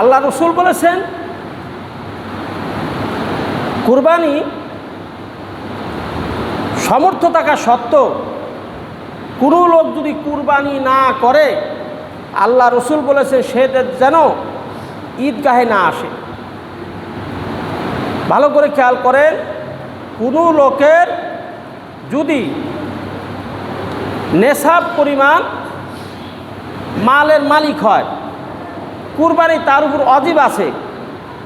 আল্লাহ রসুল বলেছেন, কুরবানি সমর্থ থাকা সত্ত্বেও কোনো লোক যদি কুরবানি না করে, আল্লাহ রসুল বলেছে সে যেন ঈদগাহে না আসে। ভালো করে খেয়াল করেন, কোনো লোকের যদি নেশাব পরিমাণ মালের মালিক হয় কুরবানি তার উপর অজীব আছে।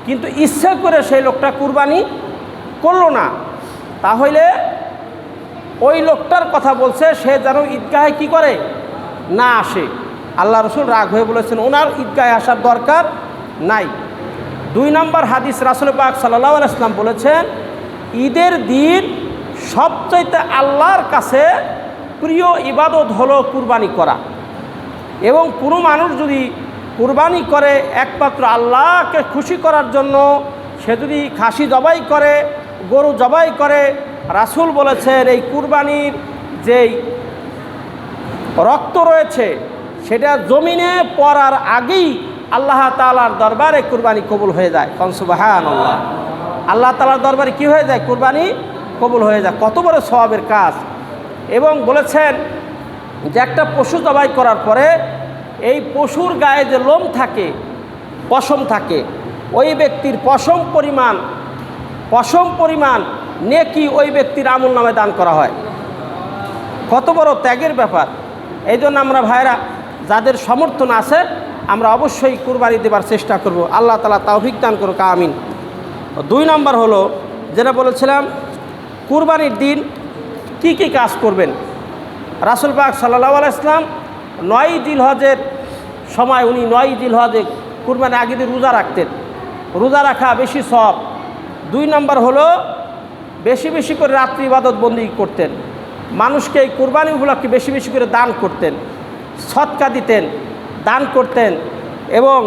কিন্তু ইচ্ছে করে সেই লোকটা কুরবানি করল না। তাহলে ওই লোকটার কথা বলছে, সে যেন ঈদগাহে কি করে? না আসে। আল্লাহ রসুল রাগ হয়ে বলেছেন, ওনার ঈদগাহে আসার দরকার নাই। দুই নম্বর হাদিস রাসুল পাক সাল্লাহ আলাইসলাম বলেছেন, ঈদের দিন সবচাইতে আল্লাহর কাছে প্রিয় ইবাদত হলো কুরবানি করা। এবং কোনো মানুষ যদি কুরবানি করে একমাত্র আল্লাহকে খুশি করার জন্য, সে যদি খাসি জবাই করে, গরু জবাই করে, রাসুল বলেছেন, এই কুরবানির যেই রক্ত রয়েছে, সেটা জমিনে পড়ার আগেই আল্লাহ তালার দরবারে কুরবানি কবুল হয়ে যায়। কনসুবাহান আল্লাহ আল্লাহ তালার দরবারে কি হয়ে যায়? কুরবানি কবুল হয়ে যায়। কত বড় সবাবের কাজ। এবং বলেছেন যে একটা পশু জবাই করার পরে এই পশুর গায়ে যে লোম থাকে, পশম থাকে, ওই ব্যক্তির পশম পরিমাণ পশম পরিমাণ নেকি ওই ব্যক্তির আমল নামে দান করা হয়। কত বড় ত্যাগের ব্যাপার। এই জন্য আমরা ভাইরা যাদের সমর্থন আছে, আমরা অবশ্যই কুরবানি দেবার চেষ্টা করব। আল্লাহ তালা তাওফিক দান করুক, আমিন। দুই নম্বর হলো, যেটা বলেছিলাম, কুরবানির দিন কি কি কাজ করবেন? রাসুল পাক সাল্লাহ আলাইসলাম নয় জিল হজের সময় উনি নয় জিল হজে কুরবানি আগে দিন রোজা রাখতেন। রোজা রাখা বেশি সব। দুই নম্বর হলো বেশি বেশি করে রাত্রি ইবাদত বন্দি করতেন। মানুষকে এই কোরবানি উপলক্ষে বেশি বেশি করে দান করতেন, সৎকা দিতেন, দান করতেন এবং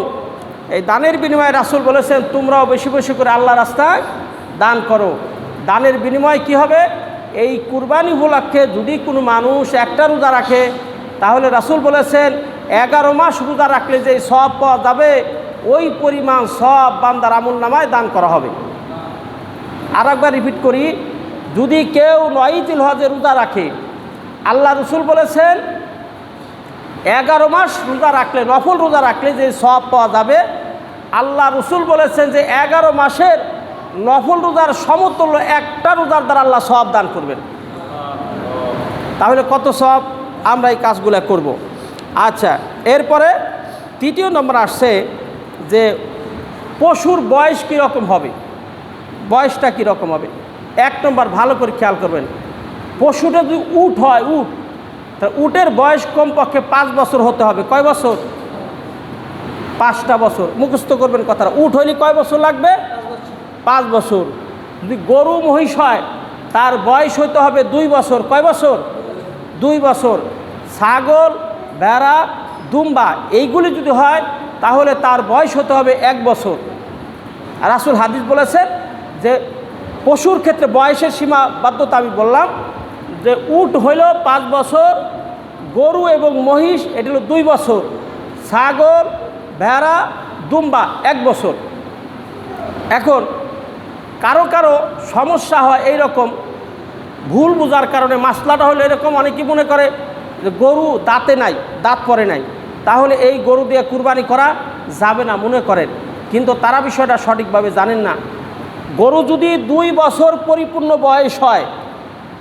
এই দানের বিনিময়ে রাসুল বলেছেন, তোমরাও বেশি বেশি করে আল্লাহ রাস্তায় দান করো। দানের বিনিময়ে কি হবে? এই কুরবানি উপলক্ষে যদি কোনো মানুষ একটা রোজা রাখে তাহলে রাসুল বলেছেন, এগারো মাস রোজা রাখলে যে সব পাওয়া যাবে, ওই পরিমাণ সব বান্দার আমল নামায় দান করা হবে। আর একবার রিপিট করি, যদি কেউ নয়জিল হজে রোজা রাখে, আল্লাহ রসুল বলেছেন, এগারো মাস রোজা রাখলে, নফল রোজা রাখলে যে সব পাওয়া যাবে, আল্লাহ রসুল বলেছেন যে এগারো মাসের নফল রোজার সমতুল্য একটা রোজার দ্বারা আল্লাহ সব দান করবেন। তাহলে কত সব? আমরা এই কাজগুলো করব। আচ্ছা এরপরে তৃতীয় নম্বর আসছে যে পশুর বয়স কীরকম হবে? বয়সটা কীরকম হবে? এক নম্বর ভালো করে খেয়াল করবেন। পশুটা যদি উট হয়, উট, তা উটের বয়স কমপক্ষে পাঁচ বছর হতে হবে। কয় বছর? পাঁচটা বছর। মুখস্থ করবেন কথাটা। উট হইলে কয় বছর লাগবে? পাঁচ বছর। যদি গরু মহিষ হয়, তার বয়স হইতে হবে দুই বছর। কয় বছর? দুই বছর। ছাগল, ভেড়া, দুম্বা, এইগুলি যদি হয়, তাহলে তার বয়স হতে হবে এক বছর। রাসুল হাদিস বলেছেন যে, পশুর ক্ষেত্রে বয়সের সীমা বাধ্যতা আমি বললাম, যে উট হইল পাঁচ বছর, গরু এবং মহিষ, এটি হলো দুই বছর। ছাগল, ভেড়া, দুম্বা, এক বছর। এখন কারও কারও সমস্যা হয় এই রকম ভুল বোঝার কারণে মাসলাটা হলো এরকম অনেকেই মনে করে যে গরু দাঁতে নাই, দাঁত পরে নাই। তাহলে এই গরু দিয়ে কুরবানি করা যাবে না মনে করেন। কিন্তু তারা বিষয়টা সঠিকভাবে জানেন না। গরু যদি দুই বছর পরিপূর্ণ বয়স হয়,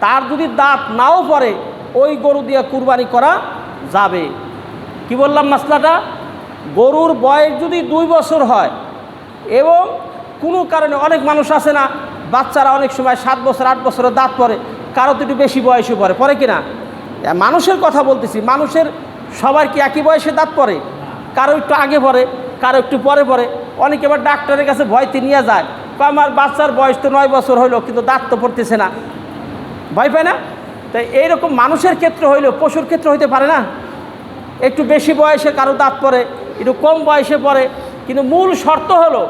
তার যদি দাঁত নাও পড়ে ওই গরু দিয়ে কুরবানি করা যাবে। কি বললাম মাসলাটা? গরুর বয়স যদি দুই বছর হয়, এবং কোনো কারণে অনেক মানুষ আছে না বাচ্চারা অনেক সময় সাত বছর, আট বছরের দাঁত পরে, কারও তো একটু বেশি বয়সে পড়ে পরে কি না মানুষের কথা বলতেছি, মানুষের সবার কি একই বয়সে দাঁত পড়ে কারও একটু আগে পরে, কারও একটু পরে পরে। অনেকে আবার ডাক্তারের কাছে ভয়তে নিয়ে যায় তো আমার বাচ্চার বয়স তো নয় বছর হইল, কিন্তু দাঁত তো পড়তেছে না। ভয় পায় না? তাই এইরকম মানুষের ক্ষেত্রে হইলেও পশুর ক্ষেত্রে হইতে পারে না? একটু বেশি বয়সে কারও দাঁত পড়ে একটু কম বয়সে পড়ে কিন্তু মূল শর্ত হলো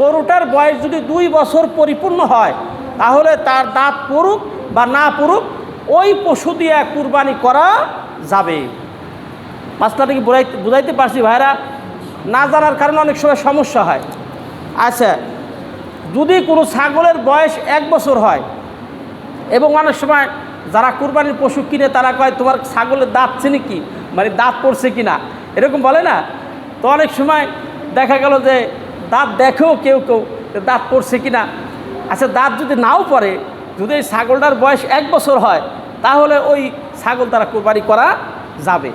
গরুটার বয়স যদি দুই বছর পরিপূর্ণ হয়, তাহলে তার দাঁত পড়ুক বা না পড়ুক ওই পশু দিয়ে কুরবানি করা যাবে। মাসলাটা কি বুঝাইতে বুঝাইতে পারছি ভাইরা, না জানার কারণে অনেক সময় সমস্যা হয়। আচ্ছা যদি কোনো ছাগলের বয়স এক বছর হয়, এবং অনেক সময় যারা কুরবানির পশু কিনে, তারা কয়, তোমার ছাগলের দাঁত চেনে কি? মানে দাঁত পড়ছে কি না এরকম বলে না? তো অনেক সময় দেখা গেল যে দাঁত দেখেও কেউ কেউ দাঁত পড়ছে কি না আচ্ছা দাঁত যদি নাও পড়ে, যদি এই ছাগলটার বয়স এক বছর হয়, তাহলে ওই ছাগল তারা কুরবানি করা যাবে।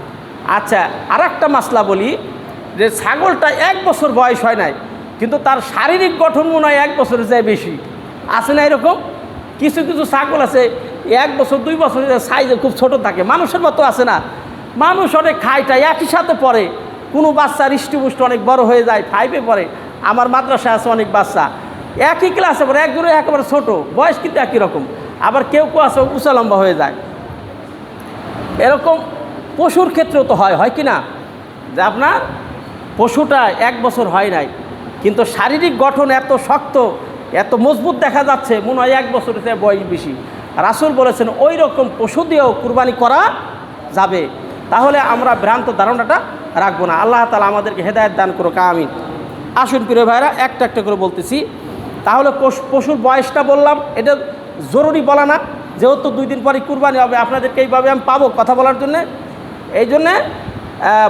আচ্ছা আর একটা মাসলা বলি, যে ছাগলটা এক বছর বয়স হয় নাই, কিন্তু তার শারীরিক গঠন মনে হয় এক বছরের চেয়ে বেশি। আছে না এরকম? কিছু কিছু ছাগল আছে, এক বছর, দুই বছর সাইজে খুব ছোট থাকে। মানুষের মতো আছে না। মানুষ অনেক খাইটা একই সাথে পড়ে। কোনো বাচ্চা হৃষ্টিপুষ্ট অনেক বড় হয়ে যায় ফাইভে পড়ে। আমার মাদ্রাসায় আছে অনেক বাচ্চা। একই ক্লাসে পড়ে একজনের একেবারে ছোট, বয়স কিন্তু একই রকম। আবার কেউ কেউ আছে, উঁচা লম্বা হয়ে যায়। এরকম পশুর ক্ষেত্রেও তো হয় হয় কি না? যে আপনার পশুটা এক বছর হয় নাই, কিন্তু শারীরিক গঠন এত শক্ত, এত মজবুত দেখা যাচ্ছে, মনে হয় এক বছরের চেয়ে বয়স বেশি। রাসুল বলেছেন, ওই রকম পশু দিয়েও কুরবানি করা যাবে। তাহলে আমরা ভ্রান্ত ধারণাটা রাখব না। আল্লাহ তালা আমাদেরকে হেদায়ত দান করুক, আমিন। আসুন প্রিয় ভাইরা, একটা একটা করে বলতেছি। তাহলে পশু- পশুর বয়সটা বললাম, এটা জরুরি বলা না। যেহেতু দুই দিন পরে কুরবানি হবে, আপনাদেরকে এইভাবে আমি পাবো কথা বলার জন্যে। এই জন্যে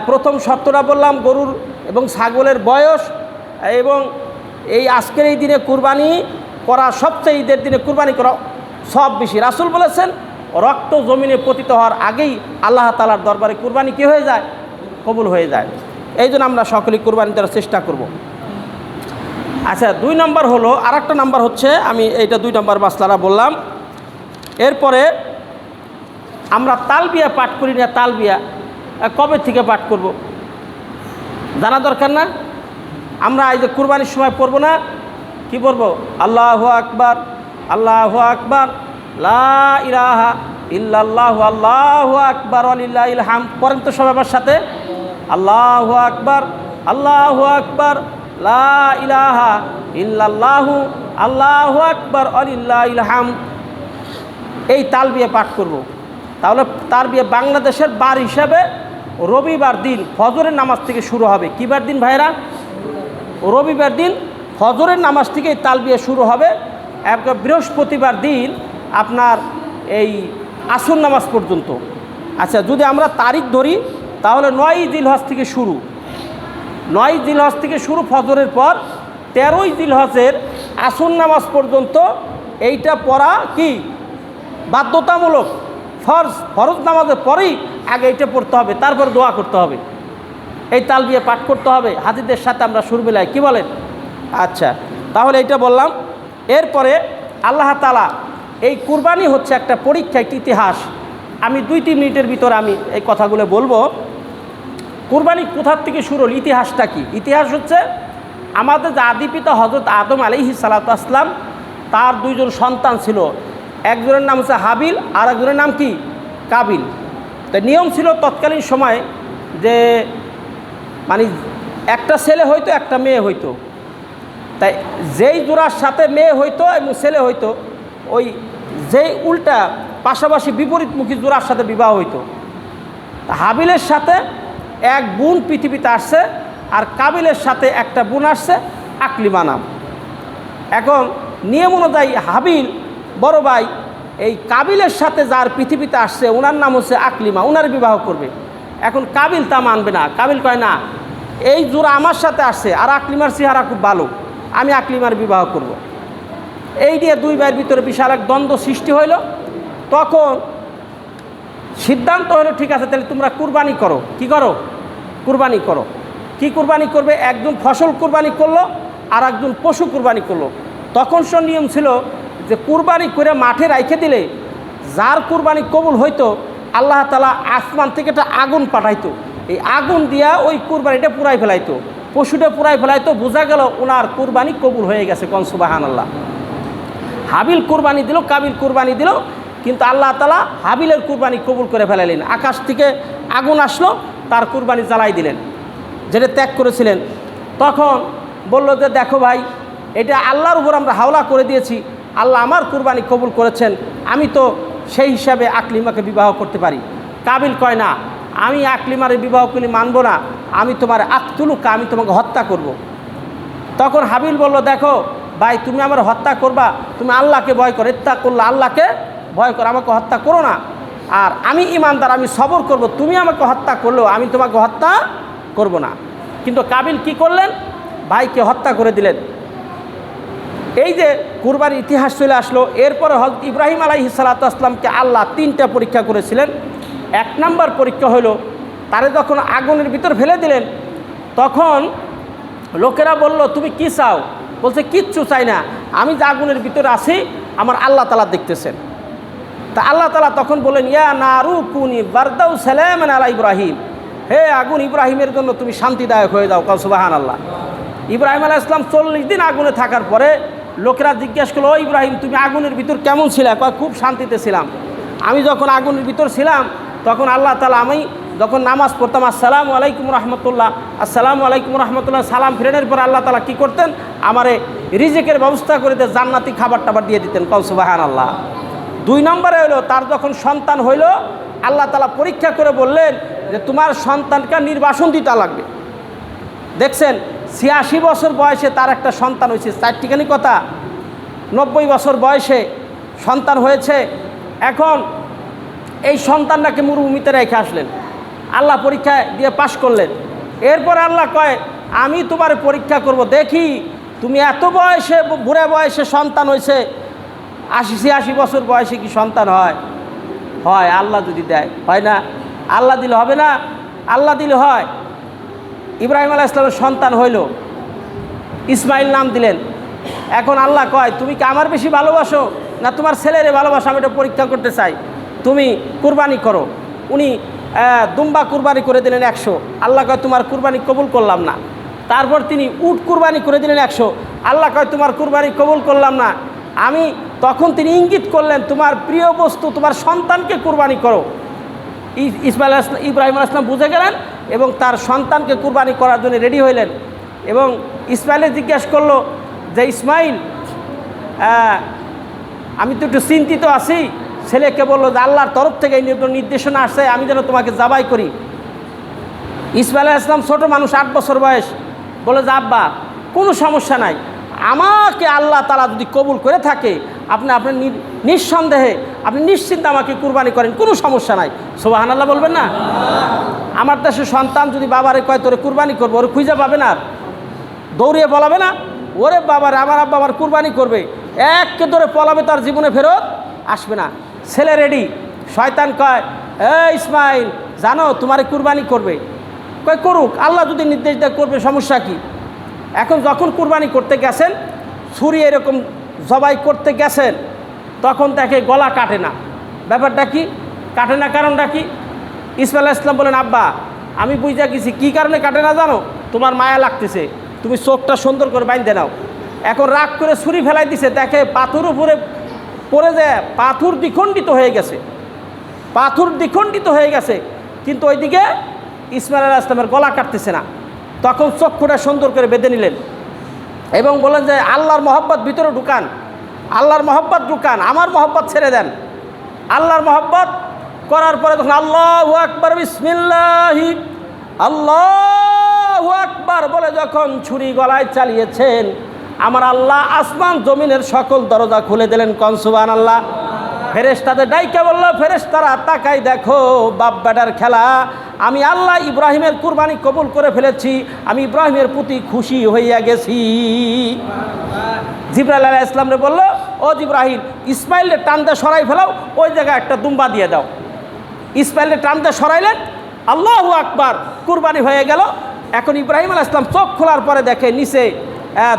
প্রথম শর্তটা বললাম, গরুর এবং ছাগলের বয়স এবং এই আজকের এই দিনে কুরবানি করা, সবচেয়ে ঈদের দিনে কুরবানি করা সব বেশি। রাসুল বলেছেন, রক্ত জমিনে পতিত হওয়ার আগেই আল্লাহ তালার দরবারে কুরবানি কী হয়ে যায়? কবুল হয়ে যায়। এই জন্য আমরা সকলেই কুরবানি দেওয়ার চেষ্টা করব। আচ্ছা দুই নম্বর হলো আর একটা নাম্বার হচ্ছে, আমি এইটা দুই নম্বর মাসলারা বললাম। এরপরে আমরা তালবিয়া পাঠ করি না, তালবিয়া কবে থেকে পাঠ করব? জানা দরকার না? আমরা এই যে কুরবানির সময় পড়ব না, কি পড়ব আল্লাহ আকবার আল্লাহ আকবার, লা ইলাহা ইল্লাল্লাহু, আল্লাহ আকবার আলিল্লাহ ইলহাম পড়েন তো সবাই আমার সাথে। আল্লাহ আকবার আল্লাহ আকবর, লা ইলাহা আল্লাহ আকবর আলিল্লাহ ইলহাম এই তাল বিয়ে পাঠ করব। তাহলে তার বিয়ে বাংলাদেশের বার হিসাবে রবিবার দিন ফজরের নামাজ থেকে শুরু হবে। কিবার দিন ভাইরা? রবিবার দিন ফজরের নামাজ থেকে এই তাল বিয়ে শুরু হবে। একবার বৃহস্পতিবার দিন আপনার এই আসর নামাজ পর্যন্ত। আচ্ছা যদি আমরা তারিখ ধরি, তাহলে নয় জিলহজ থেকে শুরু। নয় জিলহজ থেকে শুরু ফজরের পর তেরোই জিলহজের আসর নামাজ পর্যন্ত এইটা পড়া কি? বাধ্যতামূলক। ফরজ ফরজ নামাজের পরেই আগে এইটা পড়তে হবে, তারপর দোয়া করতে হবে। এই তাল দিয়ে পাঠ করতে হবে, হাজিদের সাথে আমরা সুরবেলায় কী বলেন? আচ্ছা তাহলে এইটা বললাম। এরপরে আল্লাহ তালা এই কুরবানি হচ্ছে একটা পরীক্ষা একটি ইতিহাস। আমি দুই তিন মিনিটের ভিতর আমি এই কথাগুলো বলব। কুরবানি কোথার থেকে শুরু হল? ইতিহাসটা কি? ইতিহাস হচ্ছে আমাদের যে আদি পিতা হজরত আদম আলিহি সালাতাম তার দুইজন সন্তান ছিল। একজনের নাম হচ্ছে হাবিল আর একজনের নাম কি? কাবিল। তো নিয়ম ছিল তৎকালীন সময় যে মানে একটা ছেলে হইতো, একটা মেয়ে হইতো। তাই যেই জোড়ার সাথে মেয়ে হইতো এবং ছেলে হইতো, ওই যেই উল্টা পাশাপাশি বিপরীতমুখী জোড়ার সাথে বিবাহ হইতো। হাবিলের সাথে এক বোন পৃথিবীতে আসছে আর কাবিলের সাথে একটা বোন আসছে আকলিমা নাম। এখন নিয়ম অনুযায়ী হাবিল বড় ভাই এই কাবিলের সাথে যার পৃথিবীতে আসছে ওনার নাম হচ্ছে আকলিমা ওনার বিবাহ করবে। এখন কাবিল তা মানবে না। কাবিল কয়, না, এই জোড়া আমার সাথে আসছে আর আকলিমার চেহারা খুব ভালো, আমি আকলিমার বিবাহ করব। এই নিয়ে দুই ভাইয়ের ভিতরে বিশাল এক দ্বন্দ্ব সৃষ্টি হইল। তখন সিদ্ধান্ত হলো ঠিক আছে, তাহলে তোমরা কুরবানি করো। কি করো? কুরবানি করো। কি কুরবানি করবে? একজন ফসল কুরবানি করল আর একজন পশু কুরবানি করল। তখন সে নিয়ম ছিল যে কুরবানি করে মাঠে রাইখে দিলে যার কুরবানি কবুল হইতো, আল্লাহ তালা আসমান থেকে একটা আগুন পাঠাইতো। এই আগুন দিয়া ওই কুরবানিটা পুরাই ফেলাইতো। পশুটা পুরাই ফেলাইতো, বোঝা গেল ওনার কুরবানি কবুল হয়ে গেছে কনসুবাহান আল্লাহ হাবিল কুরবানি দিল, কাবিল কুরবানি দিল, কিন্তু আল্লাহ তালা হাবিলের কুরবানি কবুল করে ফেলালেন আকাশ থেকে আগুন আসলো তার কুরবানি জ্বালাই দিলেন। যেটা ত্যাগ করেছিলেন। তখন বলল যে, দেখো ভাই, এটা আল্লাহর উপর আমরা হাওলা করে দিয়েছি। আল্লাহ আমার কুরবানি কবুল করেছেন। আমি তো সেই হিসাবে আকলিমাকে বিবাহ করতে পারি। কাবিল কয়, না, আমি আকলিমারে বিবাহ করি মানবো না। আমি তোমার আক্তুলুকা আমি তোমাকে হত্যা করব। তখন হাবিল বলল, দেখো ভাই, তুমি আমার হত্যা করবা। তুমি আল্লাহকে ভয় করো। ইত্তা করলে আল্লাহকে ভয় করো। আমাকে হত্যা করো না। আর আমি ইমানদার, আমি সবর করব। তুমি আমাকে হত্যা করলেও আমি তোমাকে হত্যা করব না। কিন্তু কাবিল কি করলেন? ভাইকে হত্যা করে দিলেন। এই যে কুরবানির ইতিহাস চলে আসলো, এরপরে হজরত ইব্রাহিম আলাইহি সালাতামকে আল্লাহ তিনটা পরীক্ষা করেছিলেন। এক নাম্বার পরীক্ষা হলো, তারে যখন আগুনের ভিতর ফেলে দিলেন, তখন লোকেরা বলল, তুমি কি চাও? বলছে, কিচ্ছু চাই না। আমি যে আগুনের ভিতরে আছি, আমার আল্লাহ তালা দেখতেছেন। তা আল্লাহ তালা তখন বলেন ইয়া নারু কুনি বারদাউ সালামান আলা ইব্রাহিম। হে আগুন ইব্রাহিমের জন্য তুমি শান্তিদায়ক হয়ে যাও কাল সুবাহান আল্লাহ ইব্রাহিম আলাহ ইসলাম চল্লিশ দিন আগুনে থাকার পরে লোকেরা জিজ্ঞেস করল, ও ইব্রাহিম, তুমি আগুনের ভিতর কেমন ছিলে? কয়, খুব শান্তিতে ছিলাম। আমি যখন আগুনের ভিতর ছিলাম, তখন আল্লাহ তালা আমি যখন নামাজ পড়তাম, আসসালামু আলাইকুম রহমতুল্লাহ। আসসালামু আলাইকুম রহমতুল্লাহ। সালাম ফিরানোর পর আল্লাহ তালা কী করতেন? আমারে রিজিকের ব্যবস্থা করে দিয়ে জান্নাতি খাবার টাবার দিয়ে দিতেন কৌসুবাহান আল্লাহ দুই নম্বরে হলো, তার যখন সন্তান হইল, আল্লাহ তালা পরীক্ষা করে বললেন যে তোমার সন্তানকে নির্বাসন দিতে লাগবে। দেখছেন, ছিয়াশি বছর বয়সে তার একটা সন্তান হয়েছে। চারটিখানি কথা। নব্বই বছর বয়সে সন্তান হয়েছে। এখন এই সন্তানটাকে মরুভূমিতে রেখে আসলেন। আল্লাহ পরীক্ষায় দিয়ে পাশ করলেন। এরপর আল্লাহ কয়, আমি তোমার পরীক্ষা করব। দেখি, তুমি এত বয়সে, বুড়ে বয়সে সন্তান হয়েছে আশি, ছিয়াশি বছর বয়সে কি সন্তান হয়? হয়, আল্লাহ যদি দেয়। হয় না? আল্লাহ দিলে হবে না? আল্লাহ দিলে হয়। ইব্রাহিম আলাহ ইসলামের সন্তান হইল। ইসমাইল নাম দিলেন। এখন আল্লাহ কয়, তুমি কি আমার বেশি ভালোবাসো? না তোমার ছেলেরে ভালোবাসো? আমি এটা পরীক্ষা করতে চাই। তুমি কুরবানি করো। উনি দুম্বা কুরবানি করে দিলেন একশো। আল্লাহ কয়, তোমার কুরবানি কবুল করলাম না। তারপর তিনি উট কুরবানি করে দিলেন একশো। আল্লাহ কয়, তোমার কুরবানি কবুল করলাম না। আমি তখন তিনি ইঙ্গিত করলেন, তোমার প্রিয় বস্তু, তোমার সন্তানকে কুরবানি করো। ইসমাইল ইব্রাহিম আসলাম বুঝে গেলেন এবং তার সন্তানকে কুরবানি করার জন্য রেডি হইলেন এবং ইসমাইলে জিজ্ঞেস করল যে, ইসমাইল আমি তো একটু চিন্তিত আছি। ছেলেকে বলল যে, আল্লাহর তরফ থেকে নির্দেশনা আসছে, আমি যেন তোমাকে জাবাই করি। ইসমাইল ইসলাম ছোট মানুষ, আট বছর বয়স। বলে যে, আব্বা, কোনো সমস্যা নাই। আমাকে আল্লাহ তালা যদি কবুল করে থাকে, আপনি আপনার নিঃসন্দেহে, আপনি নিশ্চিন্তে আমাকে কুরবানি করেন, কোনো সমস্যা নাই। সোবাহান আল্লাহ বলবেন না? আমার দেশের সন্তান যদি বাবারে কয়, তোরে কুরবানি করব ওরে খুঁজে পাবে না। দৌড়িয়ে পলাবে না? ওরে বাবার, আমার আব্বা আমার কুরবানি করবে। এককে ধরে পলাবে, তার জীবনে ফেরত আসবে না। ছেলে রেডি। শয়তান কয় এ ইসমাইল, জানো, তোমারে কুরবানি করবে। কয়, করুক। আল্লাহ যদি নির্দেশ দেয় করবে, সমস্যা কি? এখন যখন কুরবানি করতে গেছেন, ছুরি এরকম জবাই করতে গেছেন, তখন তাকে গলা কাটে না। ব্যাপারটা কি? কাটে না কারণটা কি? ইসমাইল ইসলাম বলেন, আব্বা, আমি বুঝতে গেছি, কী কারণে কাটে না জানো? তোমার মায়া লাগতেছে। তুমি চোখটা সুন্দর করে বাইন্ধে নাও। এখন রাগ করে ছুরি ফেলাই দিছে, দেখে পাথর উপরে পড়ে যায় পাথর দ্বিখণ্ডিত হয়ে গেছে। পাথর দ্বিখণ্ডিত হয়ে গেছে, কিন্তু ওইদিকে ইসমাইল আলাহ ইসলামের গলা কাটতেছে না। তখন চক্ষুটা সুন্দর করে বেঁধে নিলেন। এবং বলেন যে, আল্লাহর মহব্বত ভিতরে ঢুকান। আল্লাহর মহব্বত ঢুকান। আমার মহব্বত ছেড়ে দেন। আল্লাহর মহব্বত করার পরে তখন আল্লাহ আকবর, বিসমিল্লাহি। আল্লাহ আকবার বলে যখন ছুরি গলায় চালিয়েছেন, আমার আল্লাহ আসমান জমিনের সকল দরজা খুলে দিলেন। কনসুবান আল্লাহ ফেরেশতাদের ডাইকে বলল, ফেরেশতারা তাকাই দেখো বাপ বেটার খেলা আমি আল্লাহ ইব্রাহিমের কুরবানি কবুল করে ফেলেছি, আমি ইব্রাহিমের প্রতি খুশি হইয়া গেছি। জিব্রাইল আলাহ ইসলামরে বলল, ও জিব্রাহিম ইসমাইলের টানতে সরাই ফেলাও, ওই জায়গায় একটা দুম্বা দিয়ে দাও। ইসমাইলের টানতে সরাইলেন, আল্লাহ আকবার, কুরবানি হয়ে গেল। এখন ইব্রাহিম আলাহ ইসলাম চোখ খোলার পরে দেখে নিচে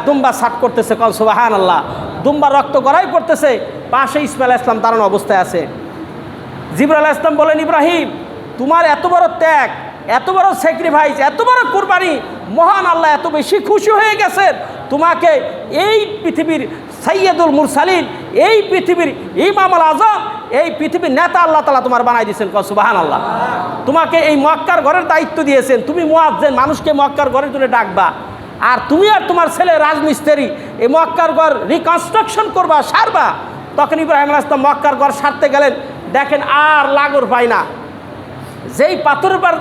দুম্বা সাট করতেছে কল সুবাহান আল্লাহ দুম্বা রক্ত গড়াই পড়তেছে পাশে ইসমাইল ইসলাম দাঁড়ানো অবস্থায় আছে। জিবর আলাহ ইসলাম বলেন ইব্রাহিম তোমার এত বড় ত্যাগ, এত বড় স্যাক্রিফাইস এত বড় কোরবানি, মহান আল্লাহ এত বেশি খুশি হয়ে গেছেন। তোমাকে এই পৃথিবীর সৈয়দুল মুরসালিন, এই পৃথিবীর ইমাম আল আজম, এই পৃথিবীর নেতা আল্লাহ তালা তোমার বানাই দিয়েছেন কসুবাহান আল্লাহ তোমাকে এই মক্কার ঘরের দায়িত্ব দিয়েছেন। তুমি মোয়াজ্জেন, মানুষকে মক্কার ঘরে তুলে ডাকবা। আর তুমি আর তোমার ছেলে রাজমিস্ত্রি, এই মক্কার ঘর রিকনস্ট্রাকশন করবা, সারবা। তখন ইব্রাহিম আলাহ মক্কার ঘর সারতে গেলেন। দেখেন আর লাগর পায় না। যেই পাথরের পর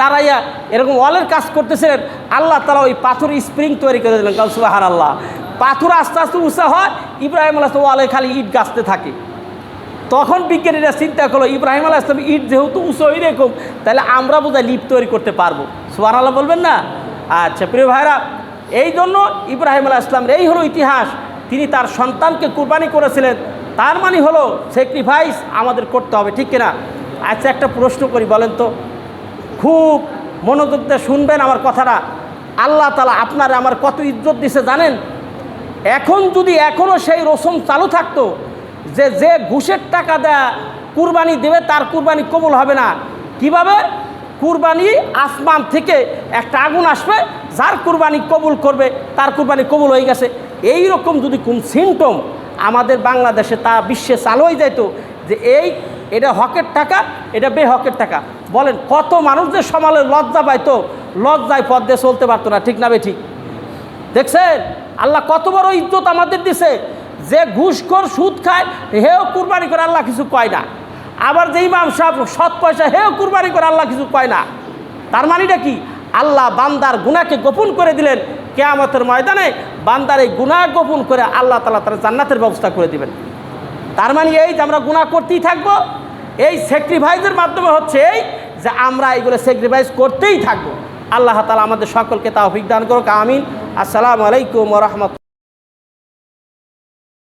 দাঁড়াইয়া এরকম ওয়ালের কাজ করতেছিলেন, আল্লাহ তালা ওই পাথর স্প্রিং তৈরি করে দিলেন। সুবাহার আল্লাহ পাথর আস্তে আস্তে উঁচা হয়, ইব্রাহিম আল্লাহ ওয়ালে খালি ইট গাছতে থাকে। তখন বিজ্ঞানীরা চিন্তা করল, ইব্রাহিম আলাহ ইসলাম ইট যেহেতু উঁচু এরকম তাহলে আমরা বোধহয় লিপ তৈরি করতে পারব। সুবাহ আল্লাহ বলবেন না? আচ্ছা প্রিয় ভাইরা, এই জন্য ইব্রাহিম আলাহ ইসলামের এই হলো ইতিহাস। তিনি তার সন্তানকে কুরবানি করেছিলেন। তার মানে হলো স্যাক্রিফাইস আমাদের করতে হবে, ঠিক কিনা? আচ্ছা একটা প্রশ্ন করি, বলেন তো। খুব মনোযোগ দিয়ে শুনবেন আমার কথাটা। আল্লাহ তালা আপনার আমার কত ইজ্জত দিছে জানেন? এখন যদি এখনও সেই রসম চালু থাকতো যে যে ঘুষের টাকা দেয়া কুরবানি দেবে, তার কুরবানি কবুল হবে না। কীভাবে? কুরবানি আসমান থেকে একটা আগুন আসবে, যার কুরবানি কবুল করবে, তার কুরবানি কবুল হয়ে গেছে। এই রকম যদি কোন সিমটম আমাদের বাংলাদেশে তা বিশ্বে চালু হয়ে যেত যে এই এটা হকের টাকা, এটা বেহকের টাকা। বলেন, কত মানুষ যে সমালে লজ্জা পাইতো, লজ্জায় পথ দিয়ে চলতে পারতো না, ঠিক না বে ঠিক? দেখছেন? আল্লাহ কত বড় ইজ্জত আমাদের দিছে। যে ঘুষখোর সুদ খায়, হেও কুরবানি করে আল্লাহ কিছু কয় না। আবার যে ইমাম সাহেব সৎ পয়সা, হেও কুরবানি করে আল্লাহ কিছু কয় না। তার মানেটা কি? আল্লাহ বান্দার গুনাকে গোপন করে দিলেন, কেয়ামতের ময়দানে বান্দার এই গুনাহ গোপন করে আল্লাহ তালা তার জান্নাতের ব্যবস্থা করে দিবেন। তার মানে এই যে আমরা গুনাহ করতেই থাকব এই স্যাক্রিফাইসের মাধ্যমে হচ্ছে এই যে আমরা এইগুলো স্যাক্রিফাইস করতেই থাকব। আল্লাহ তালা আমাদের সকলকে তা অভিজ্ঞান করুক, আমিন। আসসালামু আলাইকুম রহমত